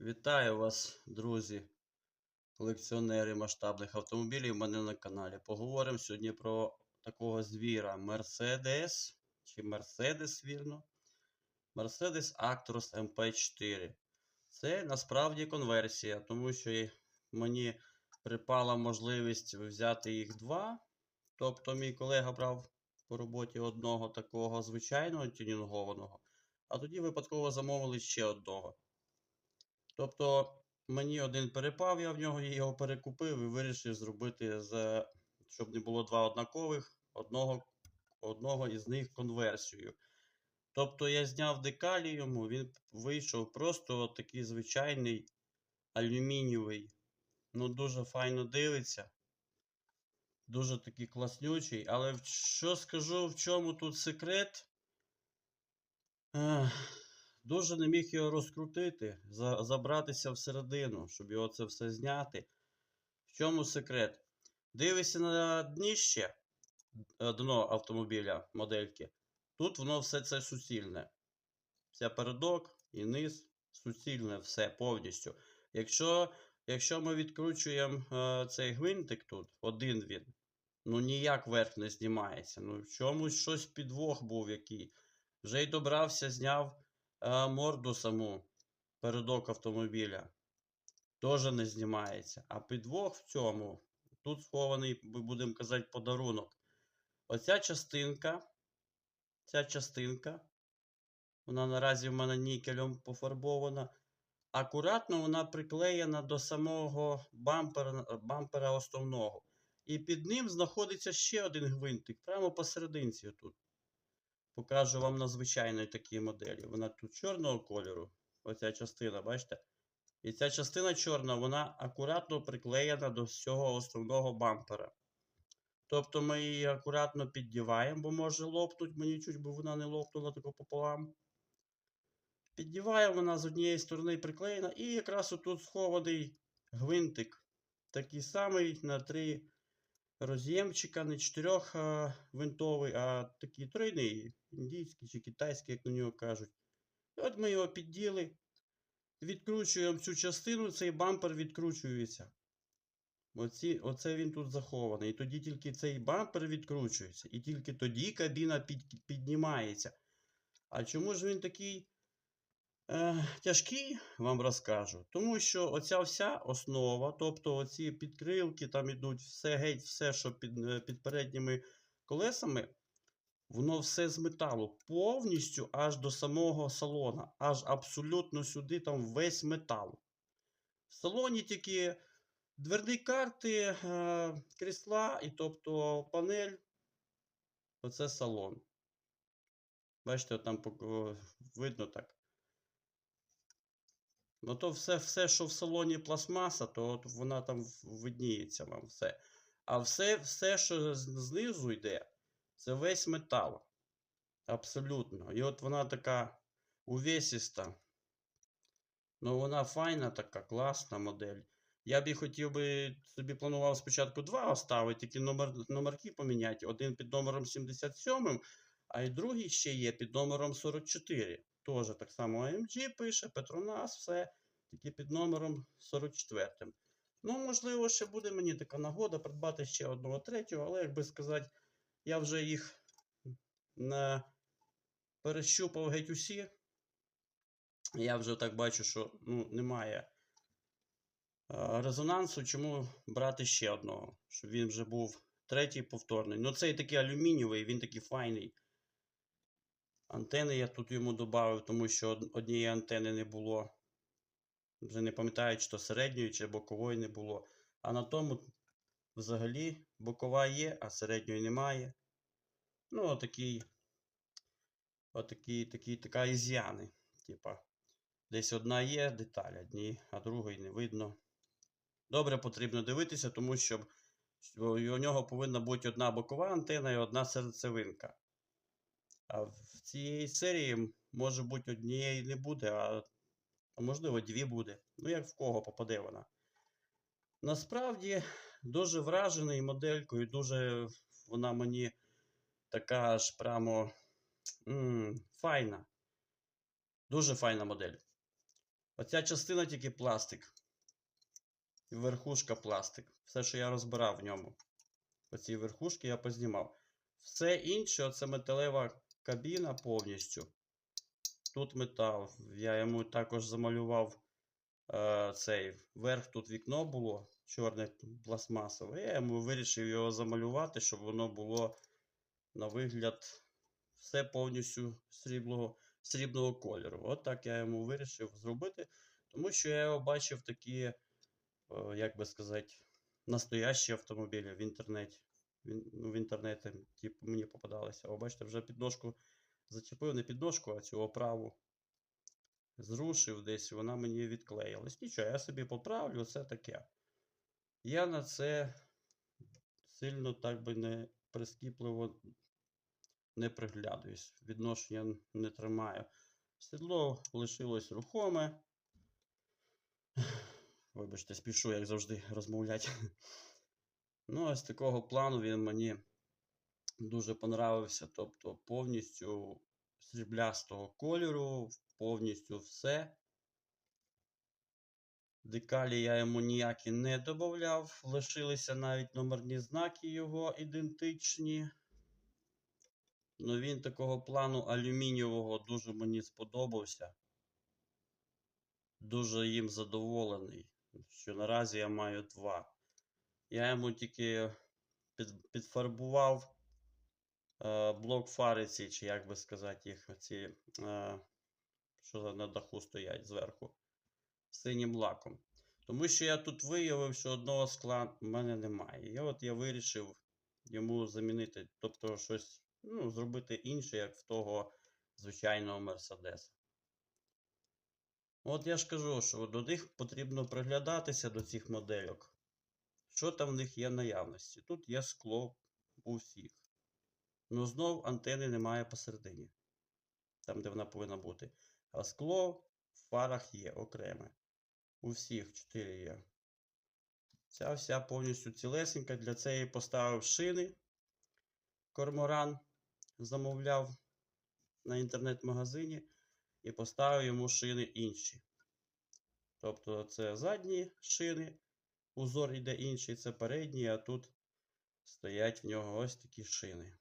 Вітаю вас, друзі, колекціонери масштабних автомобілів. У мене на каналі. Поговоримо сьогодні про такого звіра Mercedes чи Mercedes, вірно. Mercedes Actros MP4. Це насправді конверсія, тому що мені припала можливість взяти їх два. Тобто, мій колега брав по роботі одного такого звичайного тюнінгованого, а тоді випадково замовили ще одного. Тобто мені один перепав, я в нього його перекупив і вирішив зробити, з, щоб не було два однакових, одного, одного із них конверсію. Тобто я зняв декалі йому, він вийшов просто такий звичайний алюмінієвий. Ну, дуже файно дивиться. Дуже такий класнючий. Але що скажу, в чому тут секрет? Ех, дуже не міг його розкрутити, за, забратися всередину, щоб його це все зняти. В чому секрет? Дивишся на дніще, дно автомобіля, модельки. Тут воно все це суцільне. Це передок і низ суцільне все повністю. Якщо, якщо ми відкручуємо е, цей гвинтик тут, один він, ну ніяк верх не знімається. Ну, в чомусь щось підвох був який. Вже й добрався, зняв морду саму, передок автомобіля. Теж не знімається. А підвох в цьому, тут схований, будемо казати, подарунок. Оця частинка, ця частинка, вона наразі в мене нікелем пофарбована. Акуратно вона приклеєна до самого бампера, бампера основного. І під ним знаходиться ще один гвинтик, прямо посерединці тут. Покажу вам на звичайної такій моделі. Вона тут чорного кольору. Оця частина, бачите? І ця частина чорна, вона акуратно приклеєна до всього основного бампера. Тобто ми її акуратно піддіваємо, бо може лопнуть мені чуть, бо вона не лопнула тако пополам. Піддіваємо вона з однієї сторони приклеєна, і якраз отут схований гвинтик. Такий самий на три роз'ємчика, не чотирьох винтовий, а такий тройний, індійський чи китайський, як на нього кажуть. І от ми його підділи, відкручуємо цю частину, цей бампер відкручується. Оці, оце він тут захований. І тоді тільки цей бампер відкручується. І тільки тоді кабіна під, піднімається. А чому ж він такий тяжкий, вам розкажу. Тому що оця вся основа, тобто оці підкрилки, там ідуть все геть, все, що під, е, під передніми колесами, воно все з металу, повністю аж до самого салона, аж абсолютно сюди, там весь метал. В салоні тільки дверні карти, е, крісла, і тобто панель. Оце салон. Бачите, там видно так. Ну, то все, все, що в салоні пластмаса, то от вона там видніється вам все. А все, все, що знизу йде, це весь метал. Абсолютно. І от вона така увесиста. Ну, вона файна, така класна модель. Я б хотів би собі планував спочатку два оставити, тільки номер, номерки поміняти. Один під номером 77, а й другий ще є під номером 44. Теж так само AMG пише, Петронас, все, тільки під номером 44. Ну, можливо, ще буде мені така нагода придбати ще одного третього, але, як би сказати, я вже їх не перещупав геть усі. Я вже так бачу, що ну, немає резонансу, чому брати ще одного, щоб він вже був третій повторний. Ну, цей такий алюмінієвий, він такий файний. Антени я тут йому додав, тому що однієї антени не було. Вже не пам'ятаю, чи то середньої, чи бокової не було. А на тому взагалі бокова є, а середньої немає. Ну, отакий. Отакий, такий, така ізяни. Типа, десь одна є деталь, одні, а другої не видно. Добре потрібно дивитися, тому що у нього повинна бути одна бокова антена і одна серцевинка. А в цієї серії може бути однієї не буде, а, а можливо дві буде. Ну, як в кого попаде вона. Насправді дуже вражений моделькою, дуже вона мені така аж прямо м, файна. Дуже файна модель. Оця частина тільки пластик. Верхушка пластик. Все, що я розбирав в ньому. Оці верхушки я познімав. Все інше, оце металева кабіна повністю. Тут метал. Я йому також замалював е, цей верх, тут вікно було чорне пластмасове. Я йому вирішив його замалювати, щоб воно було на вигляд все повністю срібного, срібного кольору. От так я йому вирішив зробити, тому що я його бачив такі, е, як би сказати, настоящі автомобілі в інтернеті. Він, ну, в інтернеті типу, мені попадалися. О, бачите, вже підножку зачепив не підножку, а цю оправу. Зрушив десь, вона мені відклеїлась. Нічого, я собі поправлю, це таке. Я на це сильно так би не прискіпливо не приглядаюсь. Відношення не тримаю. Сідло лишилось рухоме. Вибачте, спішу, як завжди, розмовляти. Ну, ось такого плану він мені дуже понравився. Тобто повністю сріблястого кольору, повністю все. Декалі я йому ніякі не додавав, лишилися навіть номерні знаки його ідентичні. Ну він такого плану алюмінієвого дуже мені сподобався. Дуже їм задоволений, що наразі я маю два. Я йому тільки під, підфарбував е, блок фари ці, чи як би сказати їх, ці, е, що на даху стоять зверху, синім лаком. Тому що я тут виявив, що одного скла в мене немає. І от я вирішив йому замінити, тобто щось ну, зробити інше, як в того звичайного Мерседеса. От я ж кажу, що до них потрібно приглядатися до цих модельок. Що там в них є наявності? Тут є скло у всіх. Ну знов антени немає посередині. Там, де вона повинна бути. А скло в фарах є окреме. У всіх 4 є. Ця вся повністю цілесенька. Для цієї поставив шини. Корморан замовляв на інтернет-магазині і поставив йому шини інші. Тобто це задні шини, узор іде інший, це передні, а тут стоять в нього ось такі шини.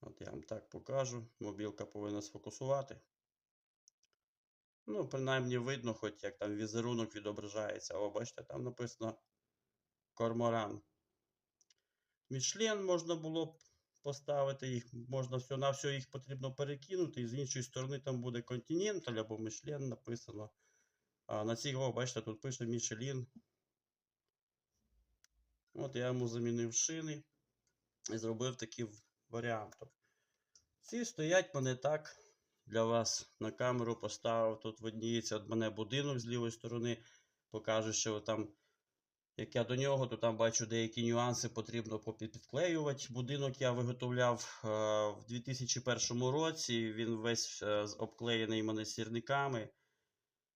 От я вам так покажу. Мобілка повинна сфокусувати. Ну, принаймні видно, хоч як там візерунок відображається. О, бачите, там написано Корморан. Мішлен можна було б поставити їх, можна все на все їх потрібно перекинути, і з іншої сторони там буде Continental або Мішлен написано. А на цій, о, бачите, тут пише Мішелін. От я йому замінив шини і зробив такий варіант. Ці стоять мене так. Для вас на камеру поставив. Тут видніється від мене будинок з лівої сторони. Покажу, що там, як я до нього, то там бачу деякі нюанси потрібно підклеювати. Будинок я виготовляв е, в 2001 році. Він весь е, обклеєний мене сірниками.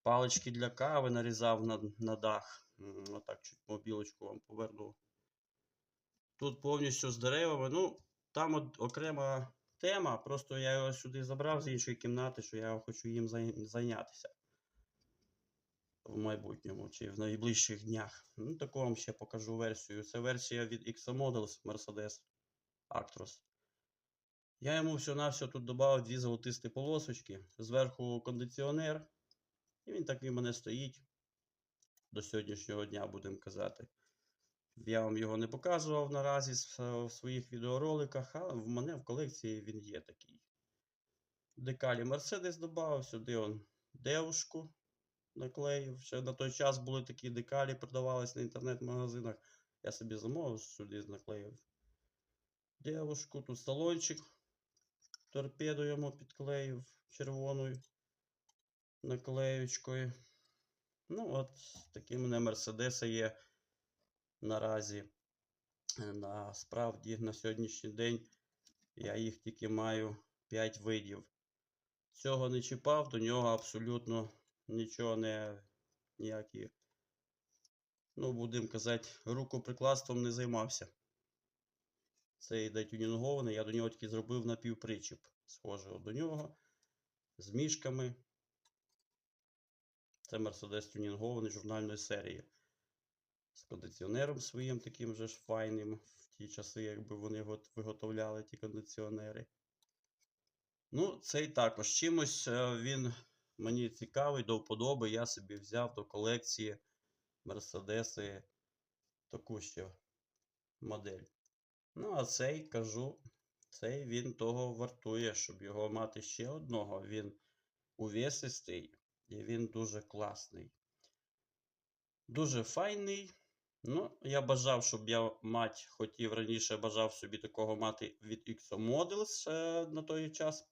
Палички для кави нарізав на, на дах. Отак чуть мобілочку вам поверну. Тут повністю з деревами. Ну, там от окрема тема. Просто я його сюди забрав з іншої кімнати, що я хочу їм зайнятися. В майбутньому чи в найближчих днях. Ну, таку вам ще покажу версію. Це версія від X Models Mercedes Actros. Я йому все-навсього тут додав дві золотисті полосочки. Зверху кондиціонер. І він так і в мене стоїть. До сьогоднішнього дня, будемо казати. Я вам його не показував наразі в своїх відеороликах, але в мене в колекції він є такий. Декалі Мерседес додав, сюди он девушку наклеїв. Ще на той час були такі декалі, продавались на інтернет-магазинах. Я собі замовив, сюди наклеїв девушку. Тут салончик. Торпеду йому підклеїв червоною наклеючкою. Ну, от такі мене Мерседеси є наразі. Е, Насправді на сьогоднішній день я їх тільки маю 5 видів. Цього не чіпав, до нього абсолютно нічого не ніякі, ну, будемо казати, рукоприкладством не займався. Це йде тюнінгований, я до нього тільки зробив напівпричіп схожого до нього з мішками. Це Mercedes тюнінгований журнальної серії. З кондиціонером своїм таким же ж файним в ті часи, якби вони гот- виготовляли ті кондиціонери. Ну, цей також чимось е, він мені цікавий, до вподоби. Я собі взяв до колекції Мерседеси таку ще модель. Ну, а цей кажу, цей він того вартує, щоб його мати ще одного. Він увесистий і він дуже класний. Дуже файний. Ну, я бажав, щоб я мать хотів раніше бажав собі такого мати від XO Models е, на той час.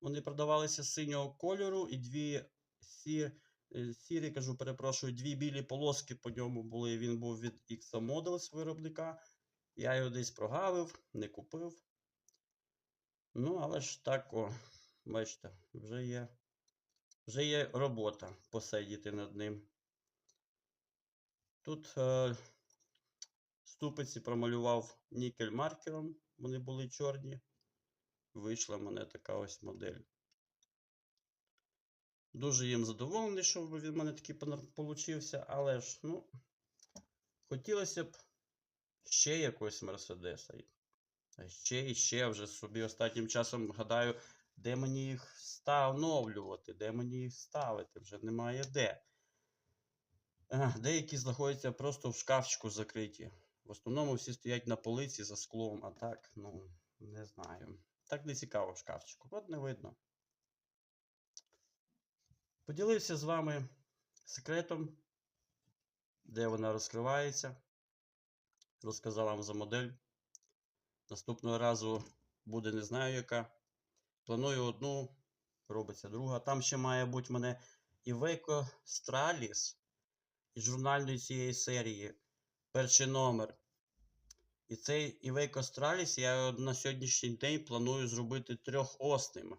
Вони продавалися синього кольору і дві сі, е, сірі, кажу, перепрошую, дві білі полоски по ньому були. Він був від XO Models виробника. Я його десь прогавив, не купив. Ну, але ж так, о, бачите, вже є, вже є робота посидіти над ним. Тут е, ступиці промалював нікель маркером, вони були чорні. Вийшла в мене така ось модель. Дуже їм задоволений, що він в мене такий получився, але ж, ну, хотілося б ще якогось Мерседеса. Ще і ще вже собі останнім часом гадаю, де мені їх встановлювати, де мені їх ставити, вже немає де. Деякі знаходяться просто в шкафчику закриті. В основному всі стоять на полиці за склом, а так, ну, не знаю. Так не цікаво в шкафчику. От не видно. Поділився з вами секретом, де вона розкривається. Розказав вам за модель. Наступного разу буде не знаю яка. Планую одну, робиться друга. Там ще має бути мене Iveco Stralis із журнальної цієї серії. Перший номер. І цей Iveco Stralis я на сьогоднішній день планую зробити трьохосним.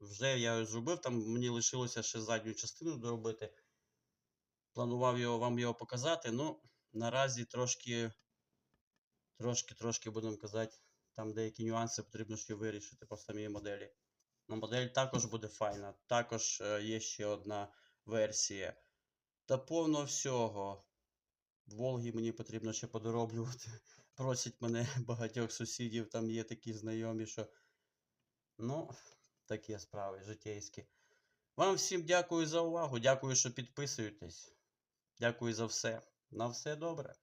Вже я його зробив, там мені лишилося ще задню частину доробити. Планував його, вам його показати, ну, наразі трошки, трошки, трошки, будемо казати, там деякі нюанси потрібно ще вирішити по самій моделі. Ну, модель також буде файна. Також е, є ще одна версія. Та повно всього. Волги мені потрібно ще подороблювати. Просять мене багатьох сусідів, там є такі знайомі, що. Ну, такі справи житейські. Вам всім дякую за увагу. Дякую, що підписуєтесь. Дякую за все. На все добре.